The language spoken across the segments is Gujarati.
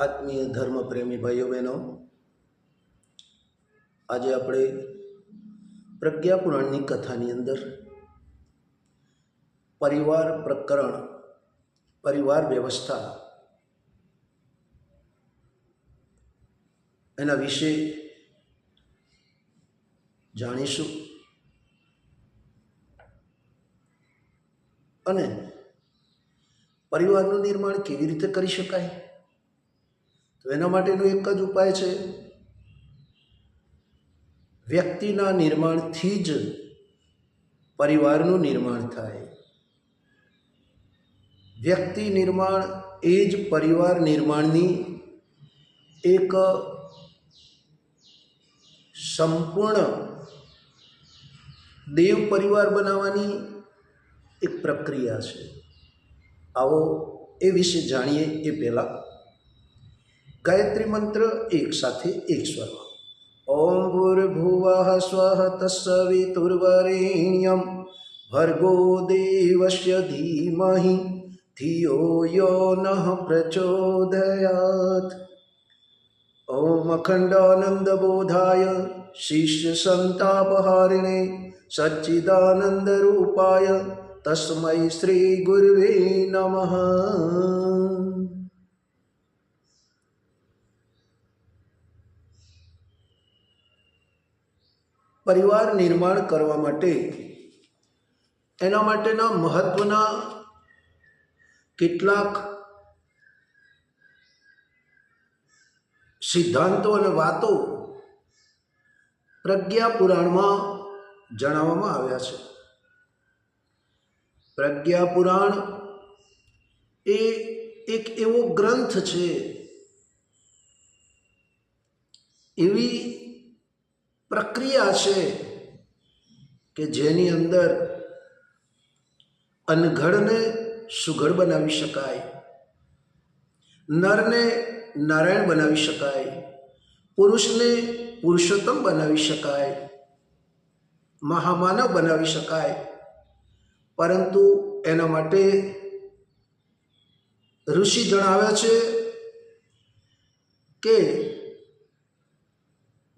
આત્મીય ધર્મ પ્રેમી ભાઈઓ બહેનો, આજે આપણે પ્રજ્ઞા પુરાણની કથાની અંદર પરિવાર પ્રકરણ, પરિવાર વ્યવસ્થા એના વિશે જાણીશું અને પરિવારનું નિર્માણ કેવી રીતે કરી શકાય? તો એના માટેનો એક જ ઉપાય છે. વ્યક્તિના નિર્માણથી જ પરિવારનું નિર્માણ થાય. વ્યક્તિ નિર્માણ એ જ પરિવાર નિર્માણની એક સંપૂર્ણ દેવ પરિવાર બનાવવાની એક પ્રક્રિયા છે. આવો એ વિશે જાણીએ એ પહેલાં. ગાયત્રી મંત્ર એક સાથે એક સ્વરમાં ઓમ ભૂર્ભુવ સ્વ તસ્સવિતુર્વરેણ્યમ ભર્ગો દેવસ્ય ધીમહિ. ધિયો યો ન પ્રચોદયાત. ઓમ અખંડાનંદ બોધાય શિષ્ય સંતાપહારિણે સચ્ચિદાનંદ રૂપાય તસ્મૈ શ્રી ગુરવે નમઃ. પરિવાર નિર્માણ કરવા માટે. એના માટેના મહત્વના કેટલાક સિદ્ધાંતો અને વાતો પ્રજ્ઞા પુરાણમાં જણાવવામાં આવ્યા છે. પ્રજ્ઞા પુરાણ એ એક એવો ગ્રંથ છે. એવી પ્રક્રિયા છે કે જેની અંદર અનઘડને સુઘડ બનાવી શકાય, નરને નારાયણ બનાવી શકાય, પુરુષને પુરુષોત્તમ બનાવી શકાય, મહામાનવ બનાવી શકાય. પરંતુ એના માટે ઋષિ જણાવે છે કે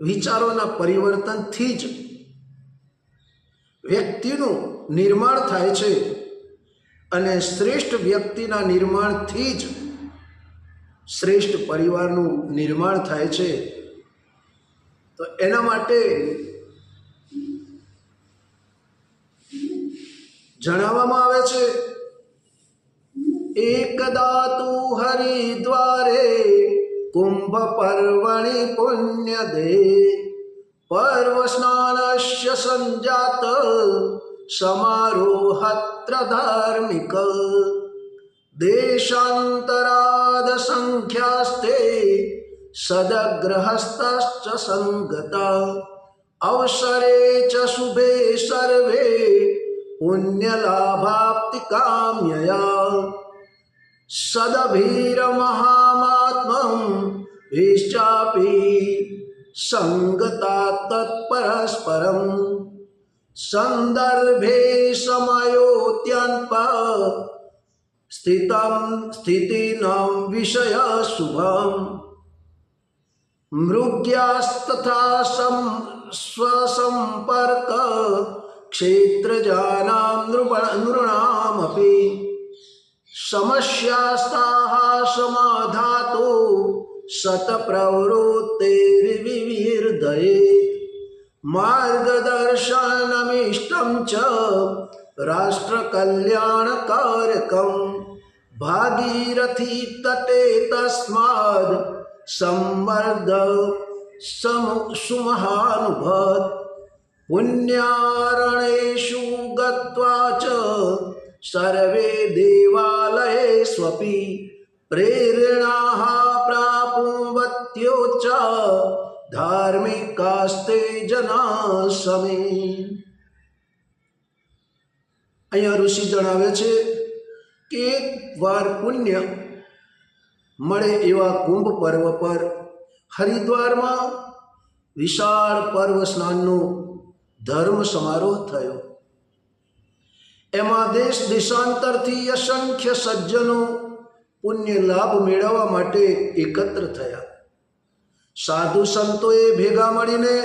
વિચારોના પરિવર્તનથી જ વ્યક્તિનું નિર્માણ થાય છે અને શ્રેષ્ઠ વ્યક્તિના નિર્માણથી જ શ્રેષ્ઠ પરિવારનું નિર્માણ થાય છે. તો એના માટે જણાવવામાં આવે છે એકદા તું હરિદ્વારે कुंभ पर्वणी पुण्यदे। पर्वस्नानस्य संजात समारोहत्र धार्मिक। देशान्तरादसङ्ख्यास्ते सदग्रहस्तश्च सङ्गता। अवसरे च शुभे सर्वे पुण्यलाभाप्तिकाम्यया। સદભીરમહામાત્મં વિશ્ચાપી સંગતા તત્પરસ્પરમ સંદર્ભે સમયોત્યલ્પ સ્થિતમ સ્થિતિનામ વિષય શુભમ મૃગ્યાસ્તથા સમ સ્વસંપર્ક ક્ષેત્રજાનામ નૃણામપી સમસ્યાસ્તાः સમાધાતો શતપ્રવૃત્તિર્વિવિર્ધયે માર્ગદર્શનમિષ્ટં ચ રાષ્ટ્રકલ્યાણકારકં ભાગીરથી તટે તસ્માદ સંવર્ધ સમ સુમહાનુભત પુણ્યારણેષુ ગત્વા ચ દેવાલયે સ્વપી પ્રેરણાः પ્રાપુવત્યો ચ ધાર્મિકાસ્તે જના સમે અહીંયા ઋષિ જણાવે છે કે એક વાર પુણ્ય મળે એવા કુંભ પર્વ પર હરિદ્વારમાં વિશાળ પર્વ સ્નાનનો ધર્મ સમારોહ થયો. એમાં દેશ દેશાંતરથી અસંખ્ય સજ્જનો પુણ્ય લાભ મેળવવા માટે એકત્ર થયા. સાધુ સંતોએ ભેગા મળીને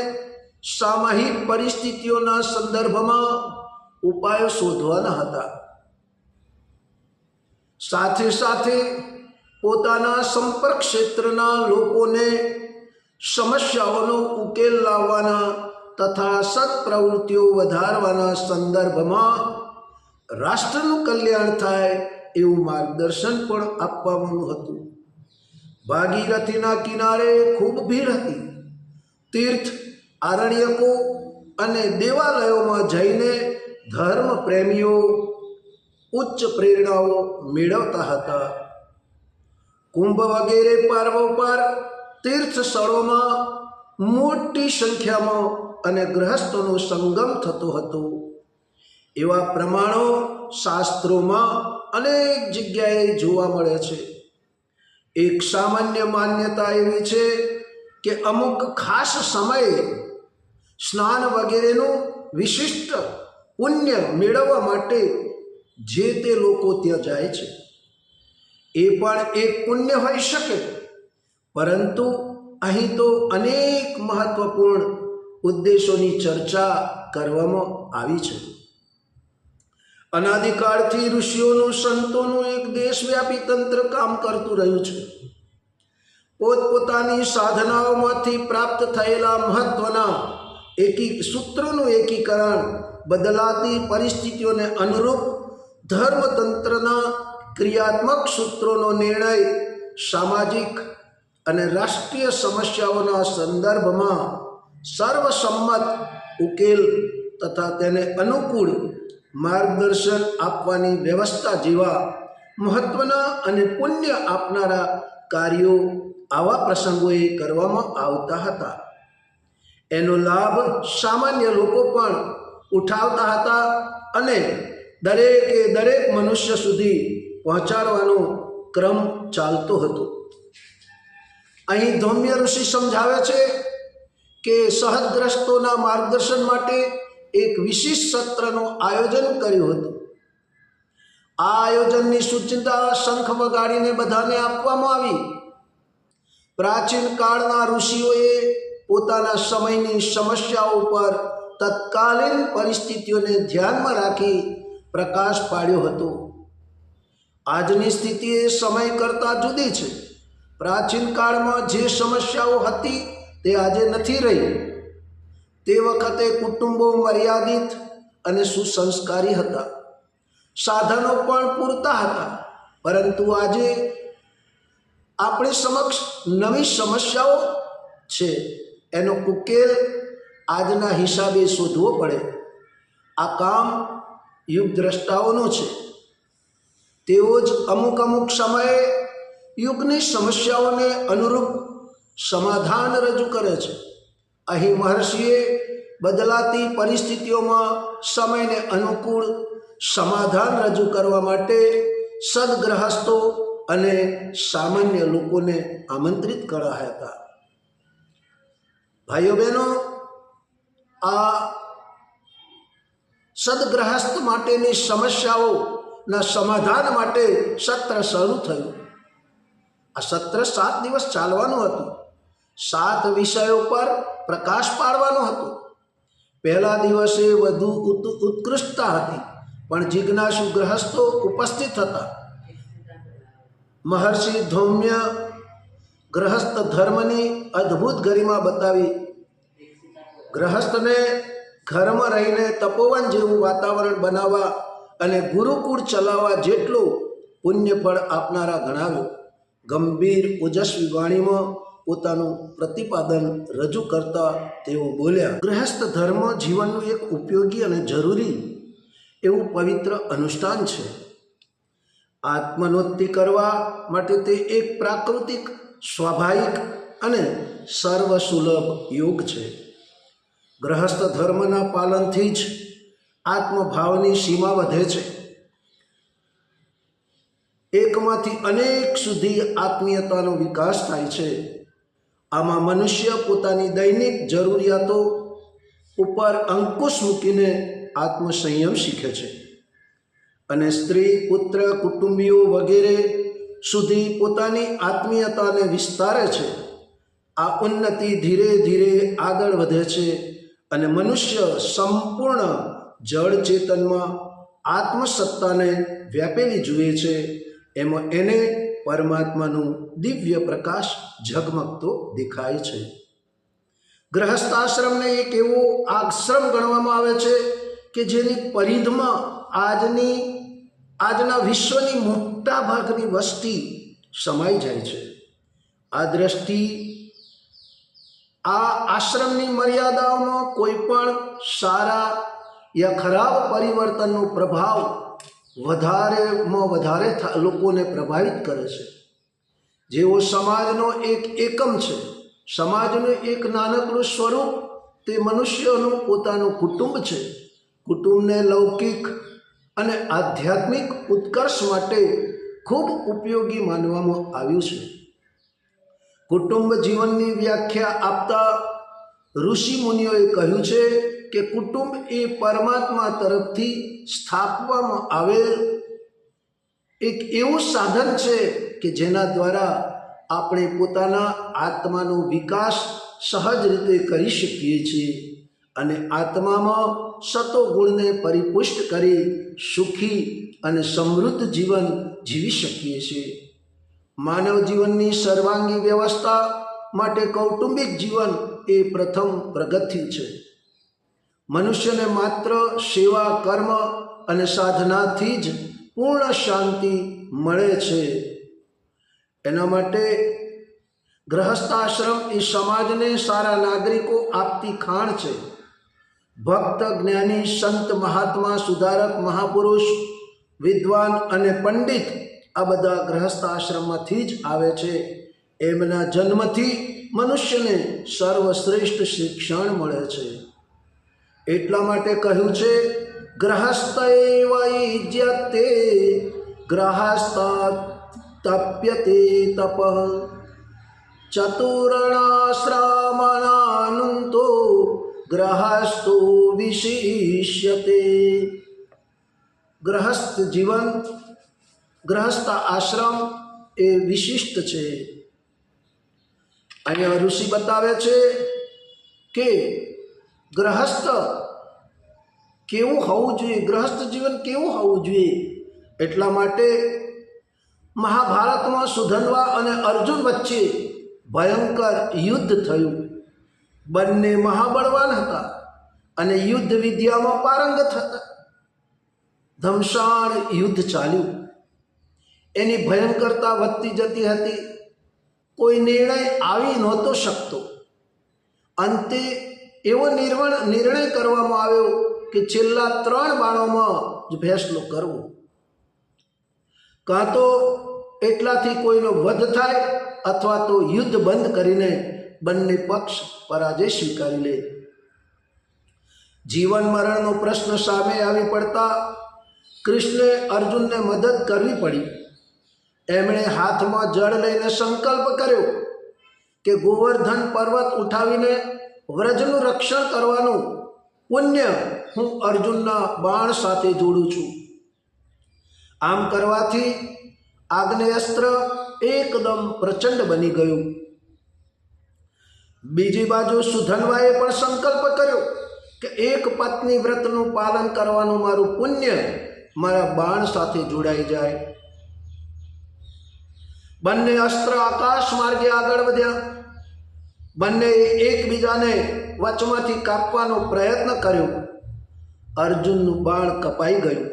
સામાહિક પરિસ્થિતિઓના સંદર્ભમાં ઉપાયો શોધવાના હતા. સાથે સાથે પોતાના સંપર્ક ક્ષેત્રના લોકોને સમસ્યાઓનો ઉકેલ લાવવાના તથા સત્પ્રવૃત્તિઓ વધારવાના સંદર્ભમાં રાષ્ટ્રનું કલ્યાણ થાય એવું માર્ગદર્શન પણ આપવાનું હતું. ભાગીરથીના કિનારે ખૂબ ભીડ હતી. તીર્થ, આરણ્યકો અને દેવાલયોમાં જઈને ધર્મ પ્રેમીઓ ઉચ્ચ પ્રેરણાઓ મેળવતા હતા. કુંભ વગેરે પાર્વોપાર તીર્થ સ્થળોમાં મોટી સંખ્યામાં અને ગ્રહસ્થોનો સંગમ થતો હતો. એવા પ્રમાણો શાસ્ત્રોમાં અનેક જગ્યાએ જોવા મળે છે. એક સામાન્ય માન્યતા એવી છે કે અમુક ખાસ સમયે સ્નાન વગેરેનું વિશિષ્ટ પુણ્ય મેળવવા માટે જે તે લોકો ત્યાં જાય છે. એ પણ એક પુણ્ય હોઈ શકે, પરંતુ અહીં તો અનેક મહત્વપૂર્ણ ઉદ્દેશોની ચર્ચા કરવામાં આવી છે. અનાદિકાળથી ઋષિઓનું, સંતોનું એક દેશવ્યાપી તંત્ર કામ કરતું રહ્યું છે. પોતપોતાની સાધનાઓમાંથી પ્રાપ્ત થયેલા મહત્વના એકી, સૂત્રોનું એકીકરણ બદલાતી પરિસ્થિતિઓને અનુરૂપ ધર્મતંત્રના ક્રિયાત્મક સૂત્રોનો નિર્ણય સામાજિક અને રાષ્ટ્રીય સમસ્યાઓના સંદર્ભમાં સર્વસંમત ઉકેલ તથા તેને અનુકૂળ માર્ગદર્શન આપવાની વ્યવસ્થા જેવા મહત્વના અને પુણ્ય આપનારા કાર્યો આવા પ્રસંગોએ કરવામાં આવતા હતા. એનો લાભ સામાન્ય લોકો પણ ઉઠાવતા હતા અને દરેકે દરેક મનુષ્ય સુધી પહોંચાડવાનો ક્રમ ચાલતો હતો. અહીં ધૌમ્ય ઋષિ સમજાવે છે કે સહદગ્રસ્તોના માર્ગદર્શન માટે એક વિશિષ્ટ સત્રનું આયોજન કર્યું હતું. આ આયોજનની સૂચના શંખ વગાડીને બધાને આપવામાં આવી. પ્રાચીન કાળના ઋષિઓએ પોતાના સમયની સમસ્યાઓ પર તત્કાલીન પરિસ્થિતિઓને ધ્યાનમાં રાખી પ્રકાશ પાડ્યો હતો. આજની સ્થિતિ એ સમય કરતાં જુદી છે. પ્રાચીન કાળમાં જે સમસ્યાઓ હતી તે આજે નથી રહી. તે વખતે કુટુંબો મર્યાદિત અને સુસંસ્કારી હતા. સાધનો પણ પૂરતા હતા. પરંતુ આજે આપણી સમક્ષ નવી સમસ્યાઓ છે. એનો ઉકેલ આજના હિસાબે શોધવો પડે. આ કામ યુગ દ્રષ્ટાઓનું છે. તેઓ જ અમુક અમુક સમયે યુગની સમસ્યાઓને અનુરૂપ સમાધાન રજૂ કરે છે. અહીં મહર્ષિએ બદલાતી પરિસ્થિતિઓમાં સમયને અનુકૂળ સમાધાન રજૂ કરવા માટે સદગ્રહસ્થો અને સામાન્ય લોકોને આમંત્રિત કર્યા હતા. ભાઈઓ બહેનો, આ સદગ્રહસ્થ માટેની સમસ્યાઓના સમાધાન માટે સત્ર શરૂ થયું. આ સત્ર સાત દિવસ ચાલવાનું હતું. સાત વિષયો પર પ્રકાશ પાડવાનો હતો. પહેલા દિવસે વધુ ઉત- ઉત્કૃષ્ટતા હતી, પણ જિજ્ઞાસુ ગ્રહસ્થો ઉપસ્થિત હતા. મહર્ષિ ધૌમ્ય ગ્રહસ્થ ધર્મની અદ્ભુત ગરિમા બતાવી, ગ્રહસ્થને ઘરમાં રહીને તપોવન જેવું વાતાવરણ બનાવવા અને ગુરુકુળ ચલાવવા જેટલું પુણ્યફળ આપનારા ગણાવ્યું. ગંભીર ઓજસ્વી વાણીમાં પોતાનું પ્રતિપાદન રજૂ કરતા તેઓ બોલ્યા, ગૃહસ્થ ધર્મ જીવનનું એક ઉપયોગી અને જરૂરી એવું પવિત્ર અનુષ્ઠાન છે. આત્મનોત્તિ કરવા માટે તે એક પ્રાકૃતિક, સ્વાભાવિક અને સર્વસુલભ યોગ છે. ગ્રહસ્થ ધર્મના પાલનથી જ આત્મભાવની સીમા વધે છે. એકમાંથી અનેક સુધી આત્મીયતાનો વિકાસ થાય છે. આમાં મનુષ્ય પોતાની દૈનિક જરૂરિયાતો ઉપર અંકુશ મૂકીને આત્મસંયમ શીખે છે. અને સ્ત્રી, પુત્ર, કુટુંબીઓ વગેરે સુધી પોતાની આત્મીયતાને વિસ્તારે છે. આ ઉન્નતિ ધીરે ધીરે આગળ વધે છે અને મનુષ્ય સંપૂર્ણ જળ ચેતનમાં આત્મસત્તાને વ્યાપેલી જુએ છે. એમાં એને પરમાત્માનું દિવ્ય પ્રકાશ ઝગમગતો દેખાય છે. ગ્રહસ્થાશ્રમને એક એવો આશ્રમ ગણવામાં આવે છે કે જેની પરિધમાં આજની, આજના વિશ્વની મોટા ભાગની વસ્તી સમાઈ જાય છે. આ દ્રષ્ટિ, આ આશ્રમની મર્યાદાઓમાં કોઈ પણ સારા યા ખરાબ પરિવર્તનનો પ્રભાવ વધારેમાં વધારે લોકોને પ્રભાવિત કરે છે. જેઓ સમાજનો એક એકમ છે, સમાજનું એક નાનકડું સ્વરૂપ તે મનુષ્યનું પોતાનું કુટુંબ છે. કુટુંબને લૌકિક અને આધ્યાત્મિક ઉત્કર્ષ માટે ખૂબ ઉપયોગી માનવામાં આવ્યું છે. કુટુંબ જીવનની વ્યાખ્યા આપતા ઋષિ મુનિઓએ કહ્યું છે કે કુટુંબ એ પરમાત્મા તરફથી સ્થાપવામાં આવેલ એક એવું સાધન છે કે જેના દ્વારા આપણે પોતાના આત્માનો વિકાસ સહજ રીતે કરી શકીએ છીએ અને આત્મામાં સતો ગુણને પરિપુષ્ટ કરી સુખી અને સમૃદ્ધ જીવન જીવી શકીએ છીએ. માનવ જીવનની સર્વાંગી વ્યવસ્થા માટે કૌટુંબિક જીવન એ પ્રથમ પ્રગતિ છે. મનુષ્યને માત્ર સેવા, કર્મ અને સાધનાથી જ પૂર્ણ શાંતિ મળે છે. એના માટે ગ્રહસ્થાશ્રમ એ સમાજને સારા નાગરિકો આપતી ખાણ છે. ભક્ત, જ્ઞાની, સંત, મહાત્મા, સુધારક, મહાપુરુષ, વિદ્વાન અને પંડિત આ બધા ગ્રહસ્થાશ્રમમાંથી જ આવે છે. એમના જન્મથી મનુષ્યને સર્વશ્રેષ્ઠ શિક્ષણ મળે છે. એટલા માટે કહ્યું છે ગ્રહસ્થ વૈજ્યતે ગ્રહસ્થ તપ્યતે તપ. ચતુરણાશ્રમણાનુંતો ગ્રહસ્થો વિશિષ્યતે. ગ્રહસ્થ જીવન, ગ્રહસ્થ આશ્રમ એ વિશિષ્ટ છે. અહીંયા ઋષિ બતાવે છે કે ગ્રહસ્થ કેવું હોવું જોઈએ? ગ્રહસ્થ જીવન કેવું હોવું જોઈએ? એટલા માટે મહાભારતમાં સુધનવા અને અર્જુન વચ્ચે ભયંકર યુદ્ધ થયું. બંને મહાબળવાન હતા અને યુદ્ધ વિદ્યામાં પારંગત હતા ધમશાણ યુદ્ધ ચાલ્યું. એની ભયંકરતા વધતી જતી હતી. કોઈ નિર્ણય આવી નહોતો શકતો. અંતે એવો નિર્વણ, નિર્ણય કરવામાં આવ્યો કે છેલ્લા ત્રણ બાણોમાં જ ફેસલો કરવો. કાં તો એટલાથી કોઈનો વધ થાય અથવા તો યુદ્ધ બંધ કરીને બંને પક્ષ પરાજય સ્વીકારી લે. જીવન મરણનો પ્રશ્ન સામે આવી પડતા કૃષ્ણે અર્જુનને મદદ કરવી પડી. એમણે હાથમાં જળ લઈને સંકલ્પ કર્યો કે ગોવર્ધન પર્વત ઉઠાવીને વ્રજનું રક્ષણ કરવાનું પુણ્ય હું અર્જુનના બાણ સાથે જોડું છું. આમ કરવાથી આગ્નેયસ્ત્ર એકદમ પ્રચંડ બની ગયું. બીજી બાજુ સુધનવાએ પણ સંકલ્પ કર્યો કે એક પત્ની વ્રતનું પાલન કરવાનું મારું પુણ્ય મારા બાણ સાથે જોડાઈ જાય. બંને અસ્ત્ર આકાશ માર્ગે આગળ વધ્યા. બંને એકબીજાને વચમાંથી કાપવાનો પ્રયત્ન કર્યો. અર્જુનનું બાણ કપાઈ ગયું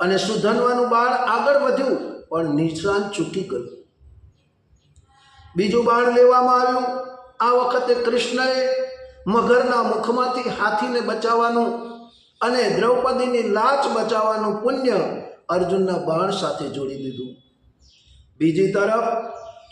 અને સુધનવાનું બાણ આગળ વધ્યું, પણ નિશાન ચૂકી ગયું. બીજું બાણ લેવામાં આવ્યું. આ વખતે કૃષ્ણએ મગરના મુખમાંથી હાથીને બચાવવાનું અને દ્રૌપદીની લાચ બચાવવાનું પુણ્ય અર્જુનના બાણ સાથે જોડી દીધું. બીજી તરફ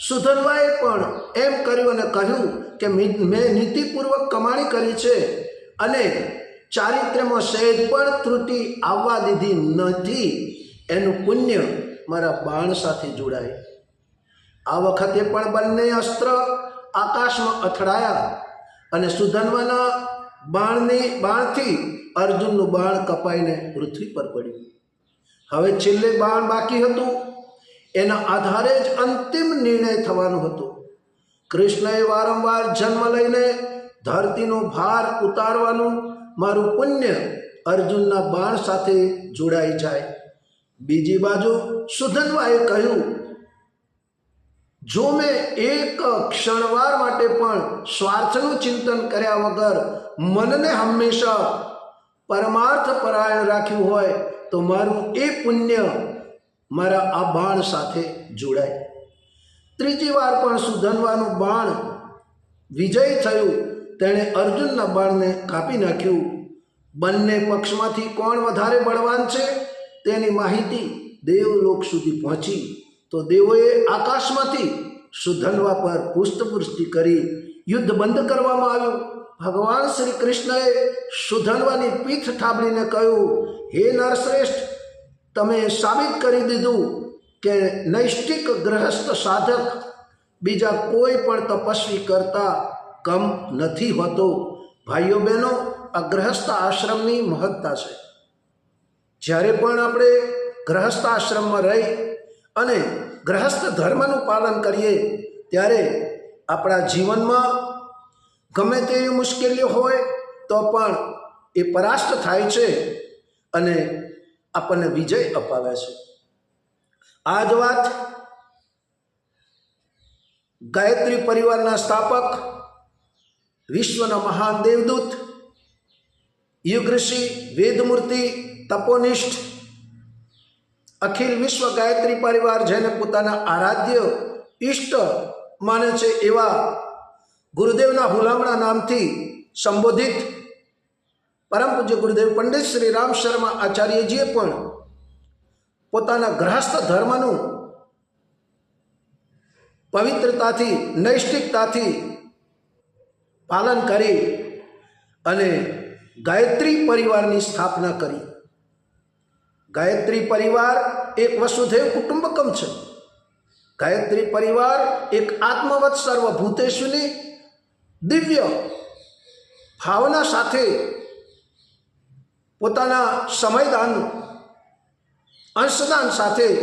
સુધનવાએ પણ એમ કર્યું અને કહ્યું કે મી- મેં નીતિપૂર્વક કમાણી કરી છે અને ચારિત્ર્યમાં સહેજ પણ ત્રુટિ આવવા દીધી નથી. એનું પુણ્ય મારા બાણ સાથે જોડાય. આ વખતે પણ બંને અસ્ત્ર આકાશમાં અથડાયા અને સુધનવાના બાણની, બાણથી અર્જુનનું બાણ કપાઈને પૃથ્વી પર પડ્યું. હવે છેલ્લે બાણ બાકી હતું. એના આધારે જ અંતિમ નિર્ણય થવાનો હતો. કૃષ્ણએ વારંવાર જન્મ લઈને ધરતીનો ભાર ઉતારવાનું મારું પુણ્ય અર્જુનના બાણ સાથે જોડાઈ જાય. બીજી બાજુ સુધનવાએ કહ્યું, જો મેં એક ક્ષણવાર માટે પણ સ્વાર્થનું ચિંતન કર્યા વગર મનને હંમેશા પરમાર્થ પરાયણ રાખ્યું હોય તો મારું એ પુણ્ય મારા આ બાણ સાથે જોડાય. ત્રીજી વાર પણ સુધનવાનું બાણ વિજય થયું. તેણે અર્જુનના બાણને કાપી નાખ્યું. બંને પક્ષમાંથી કોણ વધારે બળવાન છે તેની માહિતી દેવલોક સુધી પહોંચી. તો દેવોએ આકાશમાંથી સુધનવા પર પુષ્ટપુષ્ટિ કરી. યુદ્ધ બંધ કરવામાં આવ્યું. ભગવાન શ્રી કૃષ્ણએ સુધનવાની પીઠ થાબડીને કહ્યું, હે નરશ્રેષ્ઠ તમે સાબિત કરી દીધું કે નૈષ્ટિક ગ્રહસ્થ સાધક બીજા કોઈ પણ તપસ્વી કરતા કમ નથી હોતો. ભાઈઓ બહેનો, આ ગ્રહસ્થ આશ્રમની મહત્તા છે. જ્યારે પણ આપણે ગ્રહસ્થ આશ્રમમાં રહી અને ગ્રહસ્થ ધર્મનું પાલન કરીએ, ત્યારે આપણા જીવનમાં ગમે તેવી મુશ્કેલીઓ હોય તો પણ એ પરાસ્ત થાય છે અને આપણને વિજય અપાવે છે. આ જ વાત ગાયત્રી પરિવારના સ્થાપક, વિશ્વના મહાન દેવદૂત યુગઋષિ વેદમૂર્તિ, તપોનિષ્ઠ, અખિલ વિશ્વ ગાયત્રી પરિવાર જેને પોતાના આરાધ્ય ઈષ્ટ માને છે એવા ગુરુદેવના હુલામણા નામથી સંબોધિત પરમ પૂજ્ય ગુરુદેવ પંડિત શ્રી રામ શર્મા આચાર્યજીએ પણ પોતાના ગ્રહસ્થ ધર્મનું પવિત્રતાથી, નૈષ્ઠિકતાથી પાલન કરી અને ગાયત્રી પરિવારની સ્થાપના કરી. ગાયત્રી પરિવાર એક વસુધૈવ કુટુંબકમ છે. ગાયત્રી પરિવાર એક આત્મવત સર્વભૂતેશ્વની દિવ્ય ભાવના સાથે પોતાના સમયદાન અંશદાન સાથે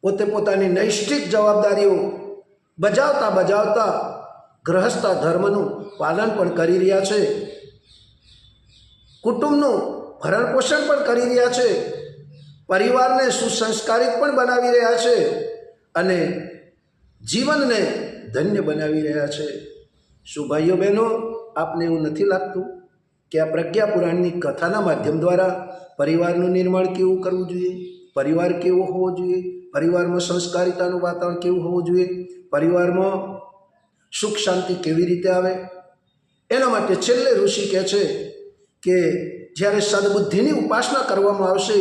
પોતે પોતાની નૈષ્ઠિક જવાબદારીઓ બજાવતા બજાવતા ગ્રહસ્થ ધર્મનું પાલન પણ કરી રહ્યા છે. કુટુંબનું ભરણ પોષણ પણ કરી રહ્યા છે. પરિવારને સુસંસ્કારિત પણ બનાવી રહ્યા છે અને જીવનને ધન્ય બનાવી રહ્યા છે. શું ભાઈઓ બહેનો, આપને એવું નથી લાગતું? કે આ પ્રજ્ઞા પુરાણની કથાના માધ્યમ દ્વારા પરિવારનું નિર્માણ કેવું કરવું જોઈએ? પરિવાર કેવો હોવો જોઈએ? પરિવારમાં સંસ્કારિતાનું વાતાવરણ કેવું હોવું જોઈએ? પરિવારમાં સુખ શાંતિ કેવી રીતે આવે? એના માટે છેલ્લે ઋષિ કહે છે કે જ્યારે સદબુદ્ધિની ઉપાસના કરવામાં આવશે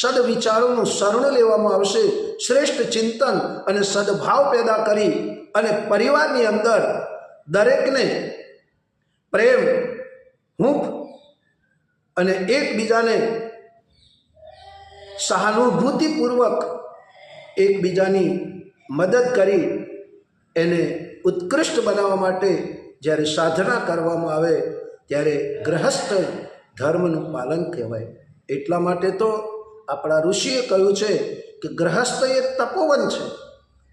સદ વિચારોનું શરણ લેવામાં આવશે, શ્રેષ્ઠ ચિંતન અને સદભાવ પેદા કરી અને પરિવારની અંદર દરેકને પ્રેમ હૂંફ અને એકબીજાને સહાનુભૂતિપૂર્વક એકબીજાની મદદ કરી એને ઉત્કૃષ્ટ બનાવવા માટે જ્યારે સાધના કરવામાં આવે ત્યારે ગ્રહસ્થ ધર્મનું પાલન કહેવાય. એટલા માટે તો આપણા ઋષિએ કહ્યું છે કે ગ્રહસ્થ એ તપોવન છે,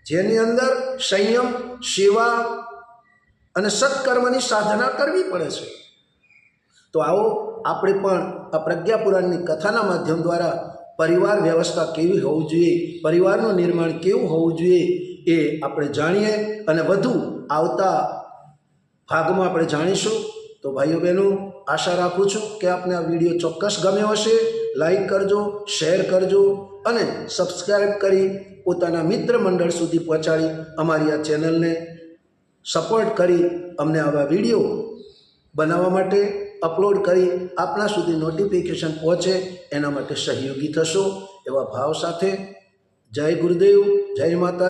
જેની અંદર સંયમ, સેવા અને સત્કર્મની સાધના કરવી પડે છે. તો આવો આપણે પણ આ પ્રજ્ઞાપુરાણની કથાના માધ્યમ દ્વારા પરિવાર વ્યવસ્થા કેવી હોવું જોઈએ, પરિવારનું નિર્માણ કેવું હોવું જોઈએ એ આપણે જાણીએ અને વધુ આવતા ભાગમાં આપણે જાણીશું. તો ભાઈઓ બહેનો, આશા રાખું છું કે આપને આ વીડિયો ચોક્કસ ગમ્યો હશે. લાઈક કરજો, શેર કરજો અને સબસ્ક્રાઈબ કરી પોતાના મિત્ર મંડળ સુધી પહોંચાડી અમારી આ ચેનલને સપોર્ટ કરી અમને આવા વીડિયો બનાવવા માટે અપલોડ કરી આપણા સુધી નોટિફિકેશન પહોંચે, એના માટે સહયોગી થશો, એવા ભાવ સાથે જય ગુરુદેવ, જય માતા